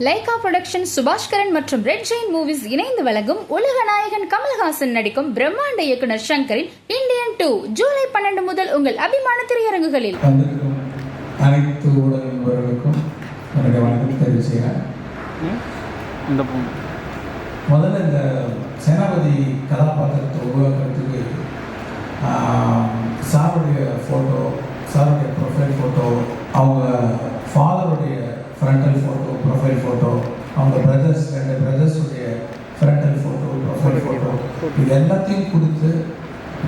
Lyca production Subaskaran மற்றும் red Jain movies இணைந்து வழங்கும் உலக நாயகன் கமல்ஹாசன் நடிக்கும் பிரம்மாண்ட இயக்குனர் சங்கரின் இந்தியன் டூ ஜூலை பன்னெண்டு முதல் உங்கள் அபிமான திரையரங்குகளில். அனைத்து ஊடக நண்பர்களுக்கும் என்னுடைய வணக்கம் இந்த பொண்ணு முதல்ல இந்த சேனாபதி கதாபாத்திரத்தை உருவாக்குறதுக்கு சாருடைய ஃபோட்டோ சாருடைய ப்ரொஃபைல் ஃபோட்டோ அவங்க ஃபாதருடைய ஃப்ரண்டல் ஃபோட்டோ ப்ரொஃபைல் ஃபோட்டோ அவங்க பிரதர்ஸ் ரெண்டு பிரதர்ஸுடைய ஃப்ரண்டல் ஃபோட்டோ ப்ரொஃபைல் ஃபோட்டோ இது எல்லாத்தையும் கொடுத்து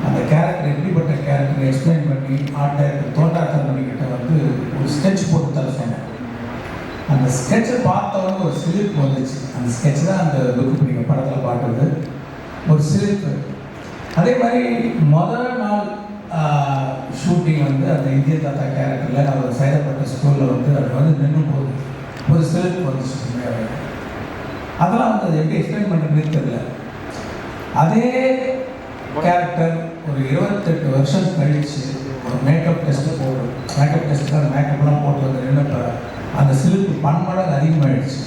அந்த கேரக்டர் எப்படிப்பட்ட கேரக்டர் எக்ஸ்பிளைன் பண்ணி ஆர்ட் டைரக்டர் தோட்டாத்தன் கிட்ட வந்து ஒரு ஸ்கெட்ச் போட்டு தர சொன்னேன் அந்த ஸ்கெட்சை பார்த்தவொடனே ஒரு சிலிர்ப்பு வந்துச்சு. அந்த ஸ்கெட்ச் தான் அந்த லுக்கு நீங்கள் படத்தில் பார்க்குறது. ஒரு சிலிர்ப்பு. அதே மாதிரி முதல் நாள் ஷூட்டிங் வந்து அந்த இந்திய தாத்தா கேரக்டரில் அவர் செயல்பட்ட ஸ்கூலில் வந்து அது வந்து நின்று போகுது. ஒரு சிலிர்ப்பு வந்துச்சு உண்மையாவே. அதெல்லாம் வந்து அது எப்படி எக்ஸ்பிளைன் பண்ணுறதுன்னு தெரியல. அதே கேரக்டர் ஒரு இருபத்தெட்டு வருஷம் கழித்து ஒரு மேக்கப் டெஸ்ட்டு போடும் மேக்கப் டெஸ்ட் தான் மேக்கப்லாம் போட்டு வந்து நின்னப்ப அந்த சிலிப்பு பன்மடங்கு அதிகமாகிடுச்சு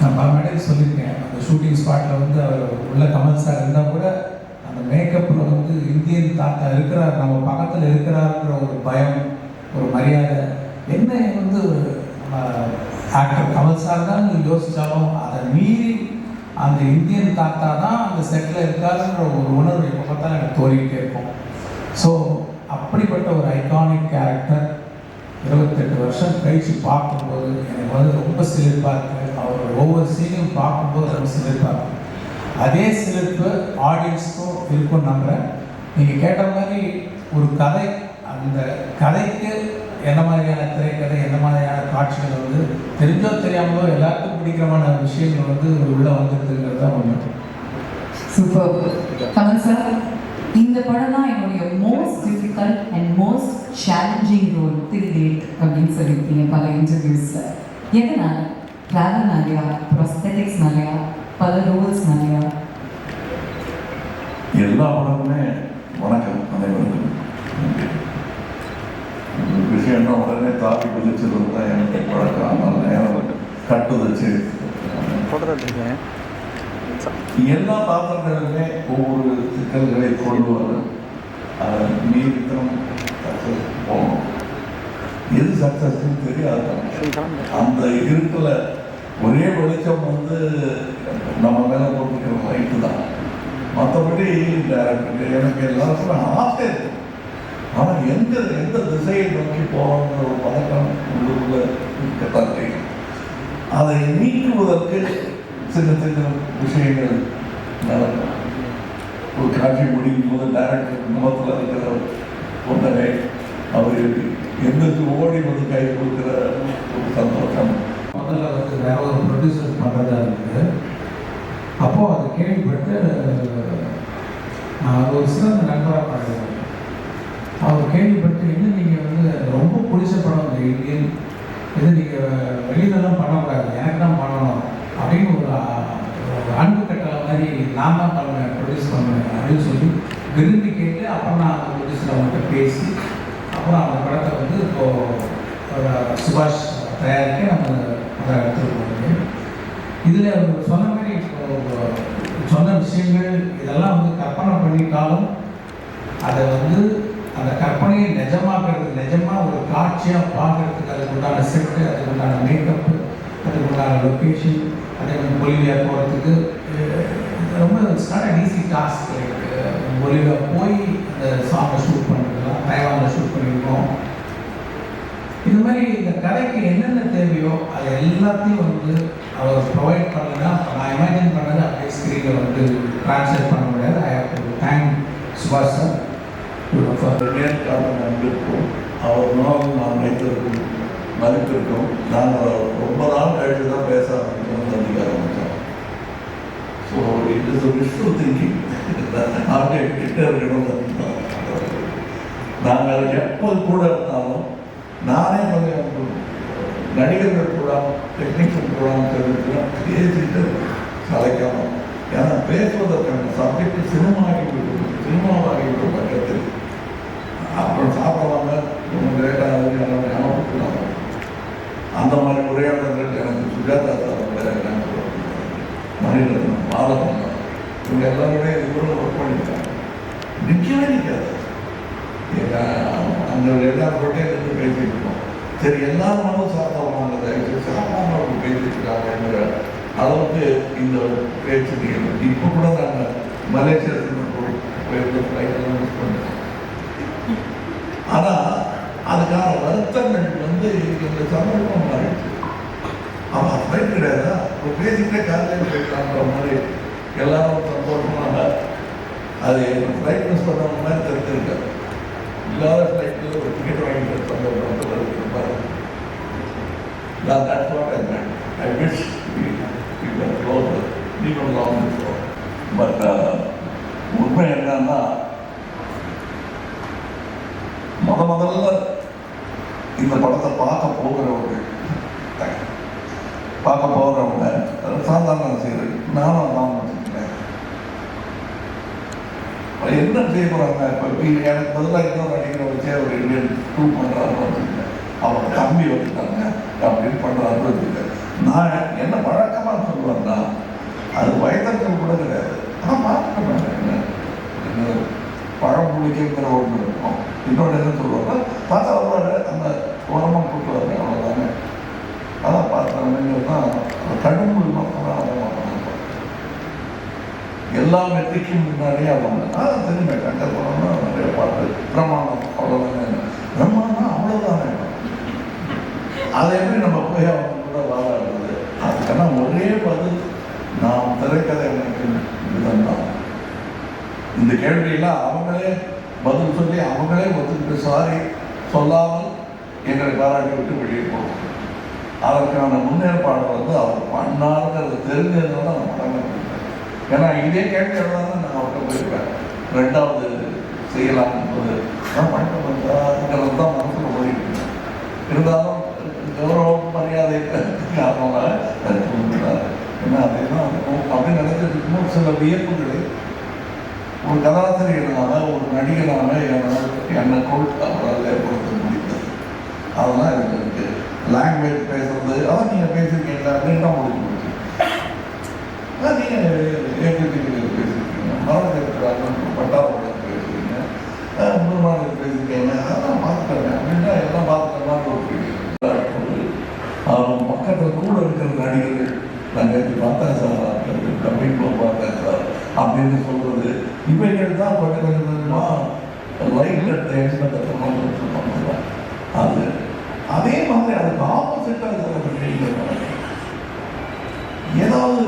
நான் பல சொல்லியிருக்கேன் அந்த ஷூட்டிங் ஸ்பாட்டில் வந்து அவர் உள்ள கமல் சார் இருந்தால் கூட அந்த மேக்கப்பில் வந்து இந்தியன் தாத்தா இருக்கிறார் நம்ம பக்கத்தில் இருக்கிறாருன்ற ஒரு பயம் ஒரு மரியாதை. என்ன வந்து ஆக்டர் கமல் சார் தான் நீங்கள் யோசித்தாலும் அதை மீறி அந்த இந்தியன் தாத்தா தான் அந்த செட்டில் இருக்காருன்ற ஒரு உணர்வு எப்போ பார்த்தா எனக்கு தோறிக்கிட்டே இருக்கும். ஸோ அப்படிப்பட்ட ஒரு ஐகானிக் கேரக்டர் இருபத்தெட்டு வருஷம் கழித்து பார்க்கும்போது எனக்கு வந்து ரொம்ப சிலிர்ப்பாக இருக்குது அவர் ஒவ்வொரு சீனையும் பார்க்கும்போது ரொம்ப சிலிர்ப்பாக இருக்குது அதே சிலிர்ப்பு ஆடியன்ஸ்க்கும் இருக்கும் நம்புகிறேன் நீங்கள் கேட்ட மாதிரி ஒரு கதை அந்த கதைக்கு என்ன மாதிரியான திரைக்கதை என்ன மாதிரியான காட்சிகள் வந்து தெரிஞ்சோ தெரியாமலோ எல்லாருக்கும் பிடிக்கிறமான விஷயங்கள் வந்து உள்ளே வந்துருக்குங்கிறது தான் ஒன்று சூப்பர் கமல் சார் இந்த படம் தான் என்னுடைய most difficult and most challenging role till date அப்படின்னு சொல்லியிருக்கீங்க பல இன்டர்வியூஸில் எதனால்? ட்ராவல் நிறையா ப்ரொஸ்தெட்டிக்ஸ் நிறையா பல ரோல்ஸ் நிறையா எல்லா படமுமே வணக்கம் அனைவருக்கும். நன்றி. ஒரு விஷயம்னா உடனே தாக்கி குதிச்சது தான் எனக்கு பழக்கம். அதனால நேரம் கட்டுதச்சு. எல்லா பாத்திரங்களுமே ஒவ்வொரு சிக்கல்களை கொண்டு வரும் நீதித்தனம் போகணும் எது சக்ஸஸ்ன்னு தெரியாது. அந்த இருட்டில் ஒரே வெளிச்சம் வந்து நம்ம மேலே போட்டுக்கிற ரைட்டு தான். மற்றபடி டேரக்டர் எனக்கு எல்லாருக்கும் ஆசை இருக்கு. ஆனால் எந்த எந்த திசையை நோக்கி போகணுங்கிற ஒரு பழக்கம் உள்ளுக்குள்ள இருக்கத்தான் செய்யும். அதை நீக்குவதற்கு சின்ன சின்ன விஷயங்கள் நடக்கும். ஒரு காட்சி முடியும் போது டேரக்டர் முகத்தில் இருக்கிற புன்னகை அவர் எந்திரிச்சு ஓடி வந்து கை கொடுக்குற ஒரு சந்தோஷம். முதல்ல வந்து வேற ஒரு ப்ரொடியூசர் பண்ணுறதா இருந்தது அப்போது அதை கேள்விப்பட்டு நான் ஒரு சிறந்த நண்பராக பண்ணுறேன் அவர் கேள்விப்பட்டு என்ன நீங்கள் வந்து ரொம்ப பிடிச்ச படம் இந்த இந்தியன்? இது நீங்கள் வெளியிலலாம் பண்ணக்கூடாது. எனக்கு தான் பண்ணணும். அப்படின்னு ஒரு ஒரு அன்பு கட்டளை மாதிரி நான் தான் பண்ணுவேன் ப்ரொடியூஸ் பண்ணுவேன் அப்படின்னு சொல்லி விரும்பி கேட்டு அப்புறம் நான் அந்த ப்ரொடியூசர் அவங்கள்ட்ட பேசி அப்புறம் அந்த படத்தை வந்து இப்போது சுபாஷ் தயாரிக்க நம்ம அதை எடுத்துகிட்டு இதில் அவர் சொன்ன மாதிரி இப்போ சொன்ன விஷயங்கள் இதெல்லாம் வந்து கற்பனை பண்ணிட்டாலும் அதை வந்து அந்த கற்பனையை நிஜமாக்குறது நிஜமாக ஒரு காட்சியாக பார்க்கறதுக்கு அதுக்கு உண்டான செட்டு அதுக்கு உண்டான மேக்கப்பு அதுக்கு உண்டான லொக்கேஷன் அதே மாதிரி பொலிவியா போகிறதுக்கு ரொம்ப it's not an easy task like Bolivia போய் அந்த சாங்கை ஷூட் பண்ணுறதுலாம் தைவானில் ஷூட் பண்ணியிருக்கோம். இந்த மாதிரி இந்த கடைக்கு என்னென்ன தேவையோ அது எல்லாத்தையும் வந்து அவர் ப்ரொவைட் பண்ணலன்னா நான் இமேஜின் பண்ணது அப்படியே ஸ்க்ரீனில் வந்து ட்ரான்ஸ்லேட் பண்ண முடியாது. ஐ ஹவ் டு தேங்க் சுபாஷ் சார் நேர்காணல் நம்பிருக்கோம் அவர் உணவு நாம் வைத்திருக்கும் மதிப்பிருக்கோம் நாங்கள் ரொம்ப நாள் கழித்து தான் பேச ஆரம்பித்தோம் சந்திக்க ஆரம்பித்தோம் so it is Vishnu thinking நாட்டை கிட்ட இருக்கணும் நாங்கள் எப்போது கூட இருந்தாலும் நானே நடிகர்கள் கூடாம டெக்னிக்கல் கூடாமல் தெரிவிக்கலாம் பேசிட்டு கலைக்கணும். ஏன்னா பேசுவதற்கான சப்ஜெக்ட் சினிமாகி விடும் சினிமாவாகி விடும் பட்சத்தில் அப்புறம் சாப்பிடாம ரொம்ப லேட்டாக ஞாபகப்படுத்தலாம் அந்த மாதிரி உரையாடல்கள் எனக்கு சுஜாதா சார் எனக்கு மணிரத்னம் பாலகண்ணா இவங்க எல்லாருமே இவரும் ஒர்க் பண்ணியிருக்காங்க நிற்கவே நிற்காது ஏன்னா எல்லா ஹோட்டலுக்கு பேசிட்டு இருக்கோம். சரி எல்லா மனம் சார்ந்தவங்க தயவுசெய்து சாப்பிடாம பேசிட்டு இருக்காங்கிற அளவுக்கு இந்த பேச்சு நீங்கள் இப்போ கூட நாங்கள் மலேசியத்துக்கு போயிருந்த ஃப்ளைட்டெல்லாம் மிஸ் பண்ணுறோம் ஆனால் அதுக்கான வருத்தங்கள் வந்து இந்த சந்தர்ப்பம் மாறிடுச்சு. அவன் ஃப்ளைட் கிடையாதா? இப்போ பேசிக்கிட்டே காலையில் போயிடலான்ற மாதிரி எல்லாரும் சந்தோஷமாக அது ஃப்ளைட் மிஸ் பண்ணுற மாதிரி தெரிஞ்சிருக்காரு இல்லாத ஃப்ளைட் வந்து ஒரு டிக்கெட் வாங்கி சந்தோஷம் ரொம்ப Now உண்மை என்னன்னா முத முதல்ல இந்த படத்தை பார்க்க போகிறவர்கள் பார்க்க போகிறவங்க சாதாரண செய்யறது நானும் தான் என்ன செய்ய போகிறாங்க இப்போ எனக்கு பதிலாக இன்னொரு நடிகரை வச்சே ஒரு இந்தியன் டூ பண்ணுறாரு வச்சுக்கிறேன் அவங்க கம்மி வச்சுட்டாங்க அப்படின்னு பண்ணுறாரு வச்சுக்கிறேன் நான் என்ன வழக்கமாக சொல்லுவேன்னா அது வயதர்கள் கூட கிடையாது. ஆனால் பார்த்துக்கணும் என்ன? என்ன பழமொழிக்கிற ஒன்று இருக்கும். இன்னொன்று என்ன சொல்லுவாங்க? பார்த்தா வருவாரு அந்த உரமாக கூட்டுவாரு அவ்வளோதானே அதான் பார்த்தாங்க தான் கடுமொழி மட்டும் எல்லா மெட்ரிக்கும் முன்னாடியே அவங்க தெரியுமே கண்ட போனோம்னா நிறைய பாட்டு பிரமாணம் அவ்வளோதானே பிரமாணம் அவ்வளோதானே அதை எப்படி நம்ம போய் அவங்க கூட வாதாடுறது? அதுக்கான ஒரே பதில் நாம் திரைக்கதை அமைக்கும் விதம் தான். இந்த கேள்வியெல்லாம் அவங்களே பதில் சொல்லி அவங்களே ஒத்துக்கிட்டு சாரி சொல்லாமல் எங்களை பாராட்டி விட்டு வெளியே போகும் அதற்கான முன்னேற்பாடு வந்து அவர் பண்ணாருங்கிறது தெரிஞ்சதுனால நம்ம படம் முடியும் ஏன்னா இதே கேள்வி தான் நான் அவர்கிட்ட போயிருப்பேன் ரெண்டாவது செய்யலாம் என்பது நான் பண்ணிட்டு வந்தாங்கிறது தான் மனசில் ஓடிட்டு இருந்தாலும் கௌரவம் மரியாதை காரணமாக அதை சொல்லிட்டார் ஏன்னா அதே. தான் இருக்கும் அப்படின்னு நினைச்சிட்டு சில வியப்புகளை ஒரு கதாசிரியனால ஒரு நடிகனால என்னை என்னைக்குள் அவரால் ஏற்படுத்த முடிந்தது. அதெல்லாம் எனக்கு இருக்கு லாங்குவேஜ் பேசுறது அதான் நீங்கள் பேசியிருக்கீங்களா அப்படின்னு தான் முடிஞ்சு நீங்கள் பட்டாளத்தில் பேசுறீங்க முருமானத்தில் பேசியிருக்கீங்க அதெல்லாம் பார்த்துட்டேன் அப்படின்னா எல்லாம் பார்த்துட்ட ஒரு அவன் பக்கத்தில் கூட இருக்கிற நடிகர்கள் நான் நேற்று பார்த்தேன் சார் அப்படின்னு பார்த்தேன் சார் அப்படின்னு சொல்ல இவைகள் தான் கொஞ்சம் கொஞ்சம் கொஞ்சமாக லைட் அட் எக்ஸ்பெக்ட் பண்ணுவாங்க அது அதே மாதிரி அதுக்கு ஆப்போசிட்டாக இருக்கிற விஷயங்கள் ஏதாவது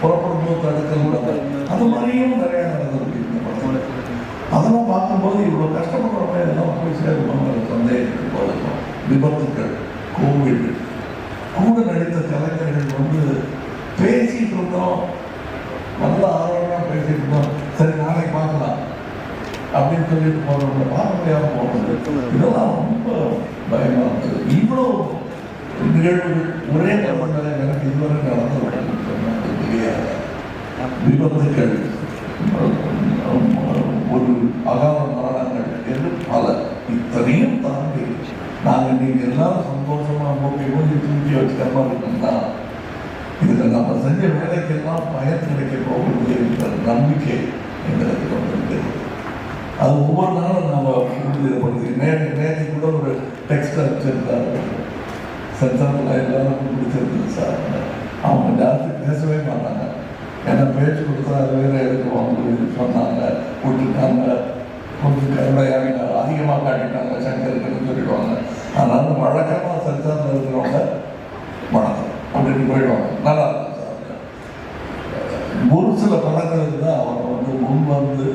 புறப்படும் போது தடுக்கல் கூட அது மாதிரியும் நிறைய நடந்திருக்கு இந்த படத்தில் அதெல்லாம் பார்க்கும்போது இவ்வளோ கஷ்டப்படுறவங்க இதெல்லாம் போய் சேருவாங்க சந்தேகத்துக்கு போதும் விபத்துக்கள் கோவிட் கூட நடித்த கலைஞர்கள் வந்து பேசியிருந்தோம் இருந்தோம் நல்ல ஆர்வமாக பேசிட்டு சரி நாளைக்கு பார்க்கலாம். அப்படின்னு சொல்லிட்டு போகிறவங்க பார்க்க முடியாம போகிறது இதெல்லாம் ரொம்ப பயமாக இருந்தது இவ்வளோ நிகழ்வுகள் ஒரே நேரத்தில் எனக்கு இதுவரை நடந்து தெரியாது விபத்துக்கள் ஒரு அகால மரணங்கள் என்று பல. இத்தனையும் தாண்டி நாங்கள் நீங்கள் எல்லாரும் சந்தோஷமாக மூக்கி மூஞ்சி தூக்கி வச்சுக்கிற மாதிரி இருக்கோம்னா இதில் நம்ம செஞ்ச வேலைக்கெல்லாம் பயன் கிடைக்க போகிறது என்ற நம்பிக்கை எங்களுக்கு கொண்டிருக்கிறது அது ஒவ்வொரு நாளும் நம்ம உறுதிப்படுத்தி நேற்று நேற்று கூட ஒரு டெக்ஸ்ட் அனுப்பிச்சிருந்தாரு. சென்சாரில் எல்லாரும் பிடிச்சிருந்தது சார். அவங்க ஜாஸ்தி பேசவே மாட்டாங்க. ஏன்னா பேச்சு கொடுத்தா அது வேற எடுக்குவாங்க சொன்னாங்க. விட்டுட்டாங்க. கொஞ்சம் கருணையாக அதிகமாக காட்டிட்டாங்க சங்கருக்குன்னு சொல்லிடுவாங்க. அதனால வழக்கமாக சென்சாரில் இருக்கிறவங்க அப்படின்னு போயிடுவாங்க. நல்லா. ஒரு சில படங்களுக்கு தான் அவங்க வந்து முன் வந்து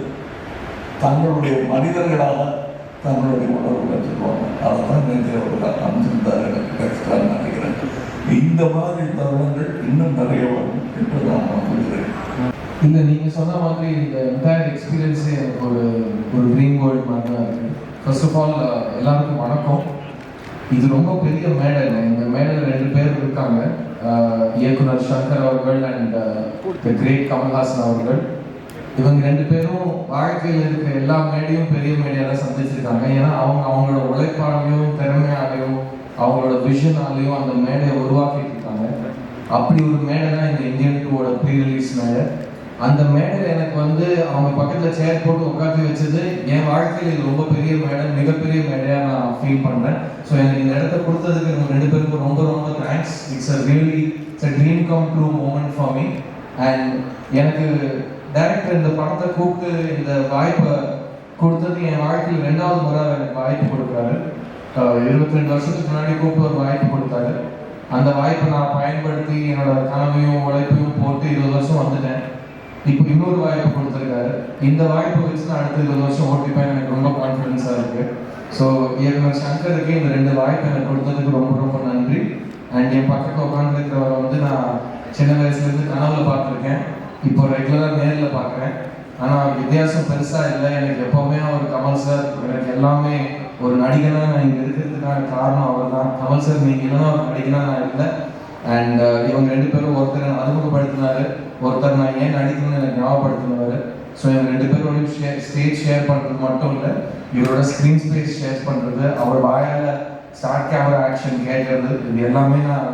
தங்களுடைய மனிதர்களாக தங்களுடைய உணர்வு சொல்லுவாங்க அதை தான் நேற்று அவர்கள் அமைச்சிருந்தார் எனக்கு நினைக்கிறேன். இந்த மாதிரி தருணங்கள் இன்னும் நிறைய வரும் என்று நான் நம்புகிறேன். இல்லை நீங்கள் சொன்ன மாதிரி இந்த என்டையர் எக்ஸ்பீரியன்ஸே எனக்கு ஒரு ஒரு ட்ரீம் வேர்ல்ட் மாதிரி தான் இருக்குது ஃபர்ஸ்ட் ஆஃப் ஆல் எல்லாருக்கும் வணக்கம். இது ரொம்ப பெரிய மேடை. இல்லை இந்த மேடையில் ரெண்டு பேர் இருக்காங்க. இயக்குனர் சங்கர் அவர்கள் அண்ட் த கிரேட் கமல்ஹாசன் அவர்கள். இவங்க ரெண்டு பேரும் வாழ்க்கையில் இருக்க எல்லா மேடையும் பெரிய மேடையால சந்திச்சிருக்காங்க. ஏன்னா அவங்க அவங்களோட உழைப்பாலையும் திறமையாலையும் அவங்களோட விஷனாலையும் அந்த மேடையை உருவாக்கிட்டு இருக்காங்க. அப்படி ஒரு மேடை தான் இந்த இந்தியன் டூவோட ப்ரீ ரிலீஸ் மேடை. அந்த மேடையில் எனக்கு வந்து அவங்க பக்கத்தில் சேர் போட்டு உட்காந்து வச்சது என் வாழ்க்கையில் இது ரொம்ப பெரிய மேடை மிகப்பெரிய மேடையாக நான் ஃபீல் பண்ணுறேன் ஸோ எனக்கு இந்த இடத்த கொடுத்ததுக்கு இவங்க ரெண்டு பேருக்கும் ரொம்ப ரொம்ப thanks it's a really it's a dream come true moment for me and எனக்கு டைரக்டர் இந்த படத்தை கூப்பிட்டு இந்த வாய்ப்பை கொடுத்தது என் வாழ்க்கையில் ரெண்டாவது முறை எனக்கு வாய்ப்பு கொடுக்குறாரு. இருபத்தி ரெண்டு வருஷத்துக்கு முன்னாடி கூப்பிட்டு ஒரு வாய்ப்பு கொடுத்தாரு. அந்த வாய்ப்பை நான் பயன்படுத்தி என்னோட கனவையும் உழைப்பையும் போட்டு இருபது வருஷம் வந்துட்டேன். இப்போ இன்னொரு வாய்ப்பு கொடுத்துருக்காரு. இந்த வாய்ப்பு வச்சு நான் அடுத்த இருபது வருஷம் ஓட்டிப்பேன் எனக்கு ரொம்ப கான்ஃபிடென்ஸாக இருக்கு. ஸோ இயக்குனர் சங்கருக்கு இந்த ரெண்டு வாய்ப்பு எனக்கு கொடுத்ததுக்கு ரொம்ப ரொம்ப நன்றி. அண்ட் என் பக்கத்தில் உட்காந்துருக்கிறவரை வந்து நான் சின்ன வயசுலேருந்து கனவுல பார்த்துருக்கேன். இப்போ ரெகுலராக நேரில் பார்க்குறேன். ஆனால் வித்தியாசம் பெருசாக இல்லை. எனக்கு எப்போவுமே அவர் கமல் சார் எனக்கு எல்லாமே ஒரு நடிகனாக நான் இங்கே இருக்கிறதுக்கான காரணம் அவர் தான் கமல் சார் நீங்கள் இல்லைன்னா ஒரு நடிகனாக நான் இல்லை. அண்ட் uh, இவங்க ரெண்டு பேரும் ஒருத்தர் அறிமுகப்படுத்தினாரு. ஒருத்தர் நான் ஏன் நடிக்கணும்னு எனக்கு ஞாபகப்படுத்தினாரு ஸோ இவங்க ரெண்டு பேரோடையும் ஷேர் ஸ்டேஜ் ஷேர் பண்ணுறது மட்டும் இல்லை இவரோட ஸ்க்ரீன் ஸ்பேஸ் ஷேர் பண்ணுறது அவர் வாயால் ஸ்டார்ட் கேமரா ஆக்ஷன் கேட்கறது இது எல்லாமே நான்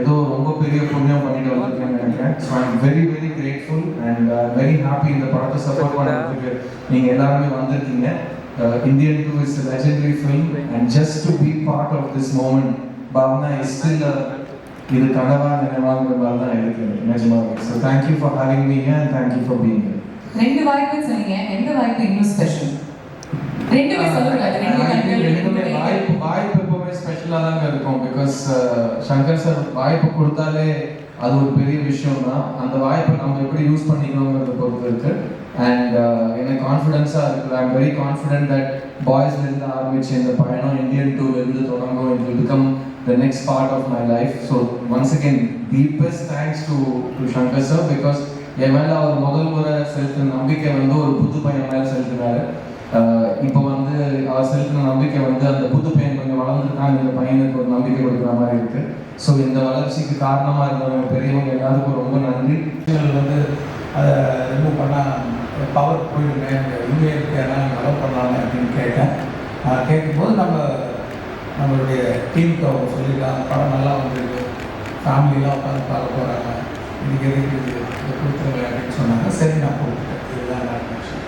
ஏதோ ரொம்ப பெரிய புண்ணியம் பண்ணிட்டு வந்திருக்கேன்னு நினைக்கிறேன். So I'm very very grateful and very happy இந்த படத்தை சப்போர்ட் பண்ணுறதுக்கு நீங்கள் எல்லாருமே வந்திருக்கீங்க. Indian two is legendary film and just to be part of this moment Bhavana is still இது கனவா நினைவாங்கிற மாதிரி தான் இருக்கு. நிஜமாவே so thank you for having me and thank you for being ரெண்டு வாய்ப்பு சொன்னீங்க. எந்த வாய்ப்பு இன்னும் ஸ்பெஷல் ரெண்டுமே கண்கள் ரெண்டுமே ரெண்டு வாய்ப்பு வாய்ப்பு எப்பவுமே ஸ்பெஷலாக தாங்க இருக்கும். பிகாஸ் சங்கர் சார் வாய்ப்பு கொடுத்தாலே அது ஒரு பெரிய விஷயம் தான் அந்த வாய்ப்பை நம்ம எப்படி யூஸ் பண்ணிக்கணுங்கிறத பொறுத்து இருக்கு. அண்ட் uh, எனக்கு கான்ஃபிடென்ஸாக இருக்குது ஐம் வெரி கான்ஃபிடென்ட் தட் பாய்ஸ்லேருந்து ஆரம்பிச்சு இந்த பயணம் இந்தியன் டூலேருந்து தொடங்கும். It will become the next part of my life so once again deepest thanks to to Shankar sir because என் மேலே அவர் முதல் முறை செலுத்தின நம்பிக்கை வந்து ஒரு புது பையன் மேலே செலுத்தினார். Uh, இப்போ வந்து அவர் செலுத்தின நம்பிக்கை வந்து அந்த புது பையன் கொஞ்சம் வளர்ந்துருக்காங்க இந்த பையனுக்கு ஒரு நம்பிக்கை கொடுக்குற மாதிரி இருக்குது ஸோ இந்த வளர்ச்சிக்கு காரணமாக இருந்தவங்க பெரியவங்க எல்லாருக்கும் ரொம்ப நன்றி. வந்து அதை ரிமூவ் பண்ணால் பவர் போயிடுங்க இங்கே இருக்கேன்னா நல்லா பண்ணலாமே அப்படின்னு கேட்டேன். நான் கேட்கும்போது நம்ம நம்மளுடைய டீமுக்கு அவங்க சொல்லியிருக்காங்க படம் நல்லா வந்துருக்கு ஃபேமிலியெலாம் உட்காந்து பார்க்க போகிறாங்க இன்றைக்கி எதுக்கு இது கொடுத்துருங்க அப்படின்னு சொன்னாங்க. சரி நான் கொடுத்துட்டேன். இதுதான் நான் விஷயம்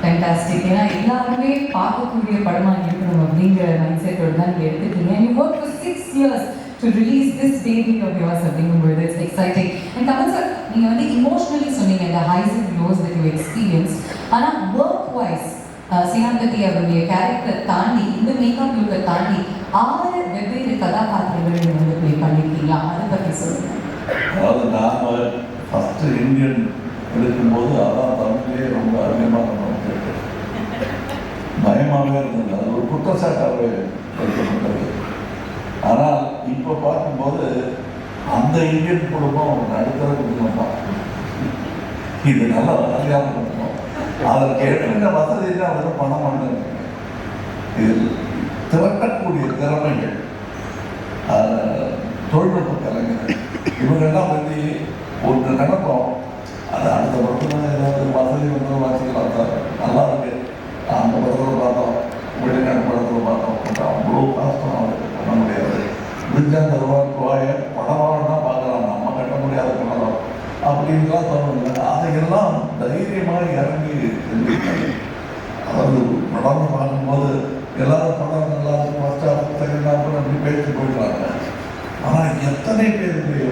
ஃபேண்டாஸ்டிக் ஏன்னா எல்லாருமே பார்க்கக்கூடிய படமாக இருக்கணும் அப்படிங்கிற மைண்ட் செட்டோடு தான் நீங்கள் எடுத்துக்கீங்க you work for six years to release this baby of yours அப்படிங்கும்போது it's exciting and Kamal sir நீங்கள் வந்து emotionally and the highs and lows that you experienced ஆனால் ஒர்க் வைஸ் சினாம்பதி அவருடைய கேரக்டர் தாண்டி இந்த மேக்கப் லுக்கை தாண்டி ஆறு வெவ்வேறு கதாபாத்திரங்கள் நீங்கள் வந்து ப்ளே பண்ணியிருக்கீங்களா அதை பற்றி சொல்லுங்க. அதாவது நாம் ஃபஸ்ட்டு இந்தியன் எடுக்கும்போது அதான் தமிழ்லேயே ரொம்ப அதிகமாக நம்ம பயமாகவே இருந்தது. அது ஒரு குற்றச்சாட்டாகவே எடுக்கப்பட்டது ஆனால் இப்போ பார்க்கும்போது அந்த இந்தியன் குடும்பம் நடுத்தர குடும்பம் தான். இது நல்ல வசதியாக இருக்கும். அதற்கு என்னென்ன வசதியில் தான் வந்து பணம் வந்து இதில் திரட்டக்கூடிய திறமைகள் அஹ், தொழில்நுட்ப கலைஞர்கள் இவங்கெல்லாம் வந்து ஒன்று நடக்கும் அது அடுத்த படத்தில் ஏதாவது வசதி வந்து வாசிக்கலாம் சார் நல்லா இருக்கு அந்த படத்தில் பார்த்தோம் வெளிநாட்டு படத்தில் பார்த்தோம் கொஞ்சம் அவ்வளோ கஷ்டம் அது பண்ண முடியாது முடிஞ்ச அந்த ரூபா ரூபாயை படமாக தான் பார்க்கலாம் நம்ம கட்ட முடியாத படம் அப்படின்லாம் தோணுது அதையெல்லாம் தைரியமாக இறங்கி செஞ்சுருக்காங்க அதாவது படம் பார்க்கும்போது எல்லாரும் படம் நல்லா இருக்கும் ஃபர்ஸ்ட் ஹாஃப் செகண்ட் ஹாஃப் அப்படி பேசி போயிடுறாங்க ஆனால் எத்தனை பேருக்கு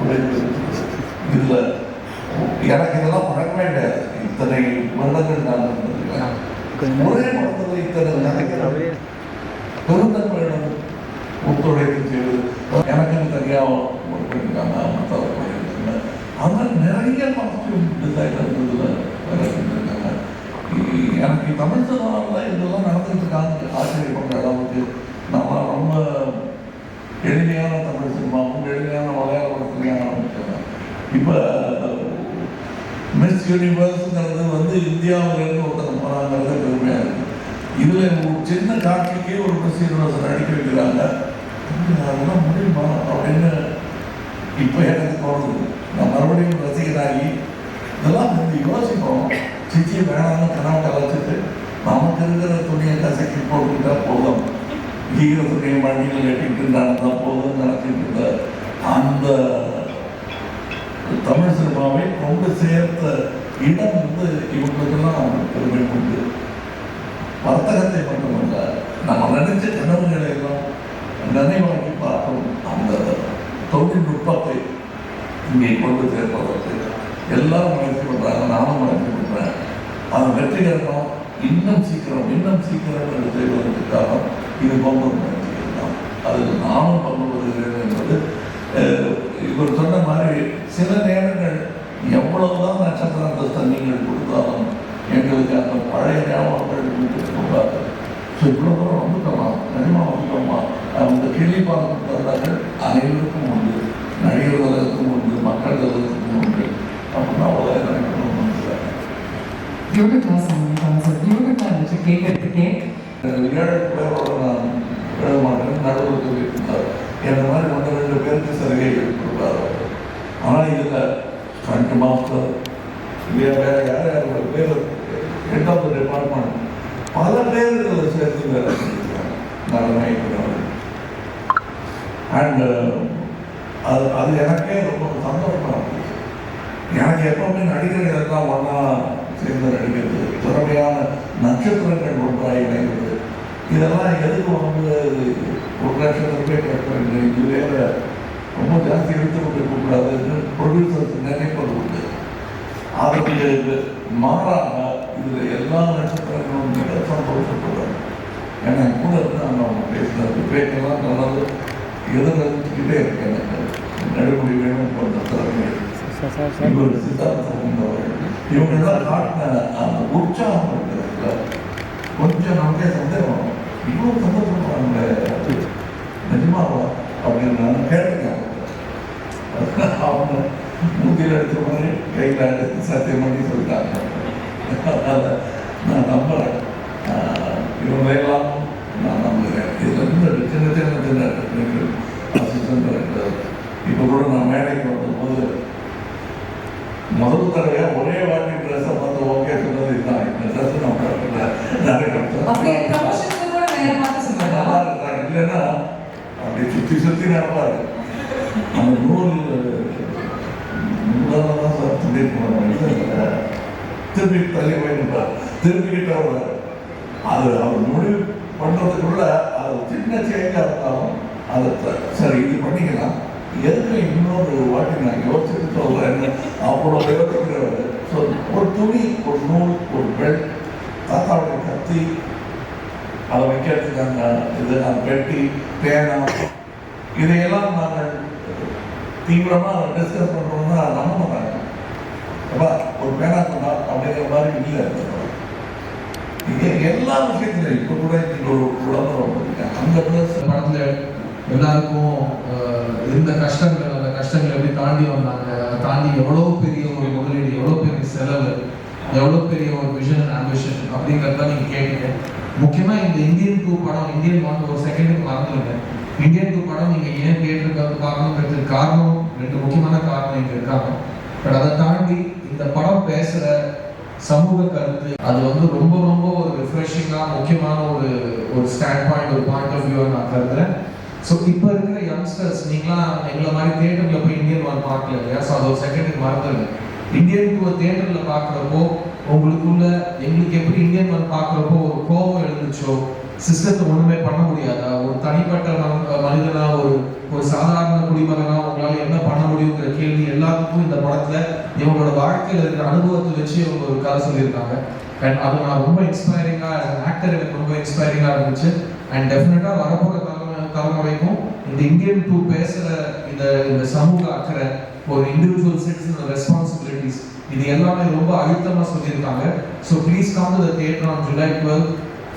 உழைப்பு இருக்குது இதில் எனக்கு இதெல்லாம் பழக்கமே கிடையாது இத்தனை வருடங்கள் நான். ஒரே படத்தில் இத்தனை நினைக்கிறேன். பெருந்தன்மையிடம் ஒத்துழைப்பு செய்வது எனக்குன்னு தனியாக ஒரு பண்ணியிருக்காங்க மற்றவர் பண்ணியிருக்காங்க அதனால் நிறைய காஸ்டியூம் டிசைனர் இதில் வேலை செஞ்சுருக்காங்க. எனக்கு தமிழ் சினிமாவில் இதெல்லாம் நடந்துட்டு இருக்காங்க ஆச்சரியப்படுற அளவுக்கு நம்ம ரொம்ப எளிமையான தமிழ் சினிமாவும் எளிமையான மலையாள படத்துலையும் ஆரம்பிச்சிருக்கேன் இப்போ மிஸ் யூனிவர்ஸ்ங்கிறது வந்து இந்தியாவிலேருந்து ஒருத்தங்க போகிறாங்கிறது பெருமையாக இருக்குது இதில் ஒரு சின்ன காட்சிக்கே ஒரு மிஸ் யூனிவர்ஸ் நடிக்க வைக்கிறாங்க. அதெல்லாம் முடியுமா அப்படின்னு இப்போ எனக்கு தோணுது. நான் மறுபடியும் ரசிகனாகி இதெல்லாம் வந்து யோசிப்போம். சிச்சி வேணாம்னு கனவு கலைச்சிட்டு நமக்கு இருக்கிற துணியை கசக்கி போட்டுக்கிட்டா போதும். ஈர துணியை மண்ணில் கட்டிக்கிட்டு நடந்தால் போதும் நடத்திட்டு இருந்த அந்த தமிழ் சினிமாவை கொண்டு சேர்த்த இடம் வந்து இவங்களுக்கெல்லாம் பெருமை உண்டு வர்த்தகத்தை மட்டுமல்ல நம்ம நினைச்ச கனவுகளை எல்லாம் நினைவாக்கி பார்க்கும் அந்த தொழில்நுட்பத்தை இங்கே கொண்டு சேர்ப்பதற்கு எல்லாரும் முயற்சி பண்ணுறாங்க நானும் முயற்சி பண்ணுறேன் அது வெற்றிகரமாக இன்னும் சீக்கிரம் இன்னும் சீக்கிரம் என்று செய்வதற்காக இது போன்ற முயற்சிகள் தான் அதில் நானும் பங்கு பெறுகிறேன் என்பது இவர் சொன்ன மாதிரி சில நேரங்கள் எவ்வளவுதான் நட்சத்திர அந்தஸ்தை நீங்கள் கொடுத்தாலும் எங்களுக்கு அந்த பழைய ஞாபகங்கள் வீட்டுக்கு கூடாது ஸோ இவ்வளோ தூரம் வந்துட்டோமா நிஜமா வந்துட்டோமா அந்த கிள்ளி பார்க்கும் தருணங்கள் அனைவருக்கும் உண்டு. நடிகர்களுக்கும் உண்டு மக்களுக்கும் உண்டு. அப்படின்னா பியூட்டிஃபுல்லா சொன்னீங்க சார் பியூட்டிஃபுல்லா இருந்துச்சு கேட்கறதுக்கே ஏழு பேரோட நான் எழுத மாட்டேன் என்ன மாதிரி ஒன்று ரெண்டு பேருக்கு சலுகைகள் கொடுப்பாரு ஆனால் இதில் ஃப்ரண்ட் மாஸ்டர் வேறு வேறு யார் யார் பேர் ஹெட் ஆஃப் த டிபார்ட்மெண்ட் பல பேர் இதில் சேர்த்து வேலை செஞ்சுருக்காங்க. நடன இயக்குனர் அது அது எனக்கே ரொம்ப சந்தோஷமாக இருந்துச்சு. எனக்கு எப்பவுமே நடிகர்கள் எல்லாம் ஒன்றா சேர்ந்து நடிக்கிறது திறமையான நட்சத்திரங்கள் ஒன்றாக இணைகிறது. இதெல்லாம் எதுக்கு வந்து ஒரு லட்சம் ரூபாய் இது வேற ரொம்ப ஜாஸ்தி எடுத்து கொடுக்கக்கூடாதுன்னு ப்ரொடியூசர்ஸ் நினைப்பது உண்டு அதற்கு மாறாக இதில் எல்லா நட்சத்திரங்களும் மிக சந்தோஷப்படுறாங்க ஏன்னா கூட இருந்து அவங்க பேசுறது நல்லது எதிர்க்கிட்டே இருக்கு எனக்கு நடுமுடி வேணும் போன்ற திறமைகள் இவர் சித்தார்த்தம் இவங்கெல்லாம் காட்டின அந்த உற்சாகம் இருக்கிறதுல கொஞ்சம் நமக்கே சந்தேகம் வரும். இவ்வளவு சந்தோஷப்படுறாங்களே நிஜமாவா அப்படின்னு நான் கேட்டிருக்கேன் அவங்க மூத்தியில் எடுத்த மாதிரி கையில் எடுத்து சத்தியம் பண்ணி சொல்லிட்டாங்க அதனால நான் நம்புறேன் ஆஹ் இவங்களையெல்லாம் நான் நம்புகிறேன் இதுல இருந்து சின்ன சின்ன சின்ன டெக்னிக்கல் அசிஸ்டன்ட் டைரக்டர் இப்போ கூட நான் மேடைக்கு வந்தபோது முதல் தடவையா ஒரே வாட்டி ட்ரெஸ்ஸை பார்த்து ஓகே சொன்னது இதுதான் இந்த ட்ரெஸ் நம்ம நிறைய நல்லா சொல்லுவாங்க இல்லைன்னா அப்படி சுற்றி சுற்றி நடப்பாரு அந்த நூல் நூலாதான் சார் திரும்பி போன திருப்பி தள்ளி போயிருப்பார் திருப்பிக்கிட்ட வருவார் அது அவர் முடிவு பண்றதுக்குள்ள அது சின்ன சேஞ்சாக இருந்தாலும் அதை சரி இது பண்ணிக்கலாம் எதுக்கு இன்னொரு வாட்டி நான் யோசிச்சுட்டு சொல்றேன்னு அவ்வளோ யோசிக்கிறவர் ஸோ ஒரு துணி ஒரு நூல் ஒரு பெல்ட் தாத்தாவுடைய கத்தி அதை வைக்கிறதுக்கு அந்த இது அந்த பெட்டி பேனா இதையெல்லாம் நாங்கள் தீவிரமாக டிஸ்கஸ் பண்ணுறோம்னா நம்ப மாட்டாங்க அப்பா ஒரு பேனா கொண்டா அப்படிங்கிற மாதிரி இல்லை. இங்கே எல்லா விஷயத்துலையும் இப்போ கூட இன்னைக்கு ஒரு விளம்பரம் அந்த பிளஸ் இந்த எல்லாருக்கும் இருந்த கஷ்டங்கள் அந்த கஷ்டங்களை எப்படி தாண்டி வந்தாங்க? தாண்டி எவ்வளோ பெரிய ஒரு முதலீடு எவ்வளோ பெரிய செலவு எவ்வளோ பெரிய ஒரு விஷன் ஆம்பிஷன் அப்படிங்கிறத நீங்கள் கேட்டீங்க. முக்கியமா இந்த இந்தியன் டூ படம் இந்தியன் ஒன் ஒரு செகண்டுக்கு மறந்துடுங்க. இந்தியன் டூ படம் நீங்க ஏன் தியேட்டருக்கு பார்க்கணுங்கிறதுக்கு காரணம் ரெண்டு முக்கியமான காரணம் இங்க இருக்காங்க. பட் அதை தாண்டி இந்த படம் பேசுற சமூக கருத்து அது வந்து ரொம்ப ரொம்ப ஒரு ரிஃப்ரெஷிங்காக முக்கியமான ஒரு ஒரு ஸ்டாண்ட் பாயிண்ட் ஒரு பாயிண்ட் ஆஃப் வியூவாக நான் கருதுறேன். ஸோ இப்போ இருக்கிற யங்ஸ்டர்ஸ் நீங்களாம் எங்களை மாதிரி தேட்டரில் போய் இந்தியன் ஒன் பார்க்கல இல்லையா? ஸோ அது ஒரு செகண்டுக்கு மறந்துடுங்க. இந்தியன் டூ தேட்டரில் பார்க்குறப்போ உங்களுக்குள்ள எங்களுக்கு எப்படி இந்தியன் ஒன் பார்க்குறப்போ ஒரு கோபம் எழுந்துச்சோ சிஸ்டத்தை ஒண்ணுமே பண்ண முடியாதா? ஒரு தனிப்பட்ட மன- மனிதனா ஒரு ஒரு சாதாரண குடிமகனா உங்களால என்ன பண்ண முடியுங்கிற கேள்வி எல்லாத்துக்கும் இந்த படத்துல இவங்களோட வாழ்க்கையில இருக்கிற அனுபவத்தை வச்சு இவங்க ஒரு கதை சொல்லியிருக்காங்க. அண்ட் அது நான் ரொம்ப இன்ஸ்பைரிங்கா ஆக்டர் எனக்கு ரொம்ப இன்ஸ்பைரிங்கா இருந்துச்சு. அண்ட் டெஃபினட்டா வரப்போற தலைமுறைக்கும் இந்த இந்தியன் டூ பேசுற இந்த இந்த சமூக அக்கறை ஒரு இண்டிவிஜுவல் சிட்டிசன் ரெஸ்பான்சிபிலிட்டிஸ் இது எல்லாமே ரொம்ப அழுத்தமாக சொல்லியிருக்காங்க. So please come to the theatre on July twelve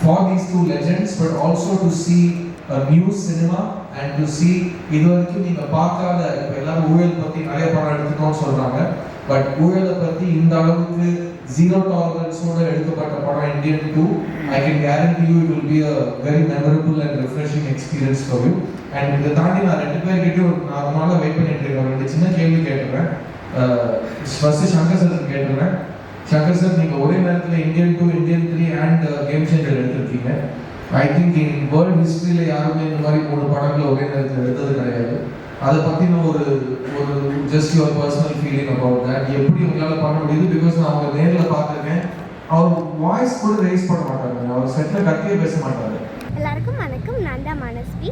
for these two legends but also to see new cinema and to see இது வரைக்கும் நீங்க பார்க்காத இப்போ எல்லாரும் ஊழல் பற்றி நிறைய படம் எடுத்துட்டோம்னு சொல்றாங்க. பட் ஊழலை பற்றி இந்த அளவுக்கு ஜீரோ டாலரன்ஸோட எடுக்கப்பட்ட படம் Indian two I can guarantee you it will be a very memorable and refreshing experience for you and இதை தாண்டி நான் ரெண்டு பேர்கிட்டயும் ஒரு நார்மலாக வெயிட் பண்ணிட்டு இருக்கேன். ரெண்டு சின்ன கேள்வி கேட்டுறேன். ஃபர்ஸ்ட் சங்கர் சார் கேட்டுறேன். சங்கர் சார் நீங்கள் ஒரே நேரத்தில் Indian two Indian three and game changer எடுத்திருக்கீங்க. ஐ திங்க் இன் வேர்ல்ட் ஹிஸ்ட்ரியில் யாருமே இந்த மாதிரி மூணு படங்களை ஒரே நேரத்தில் எடுத்தது கிடையாது. அதை பற்றின ஒரு ஒரு just your personal feeling about that எப்படி உங்களால் பண்ண முடியுது? பிகாஸ் நான் அவங்க நேரில் பார்த்துருக்கேன். அவர் வாய்ஸ் கூட ரைஸ் பண்ண மாட்டாங்க அவர் செட்டில் கத்தியே பேச மாட்டாரு. எல்லாருக்கும் வணக்கம். நான் தான் மனஸ்வி.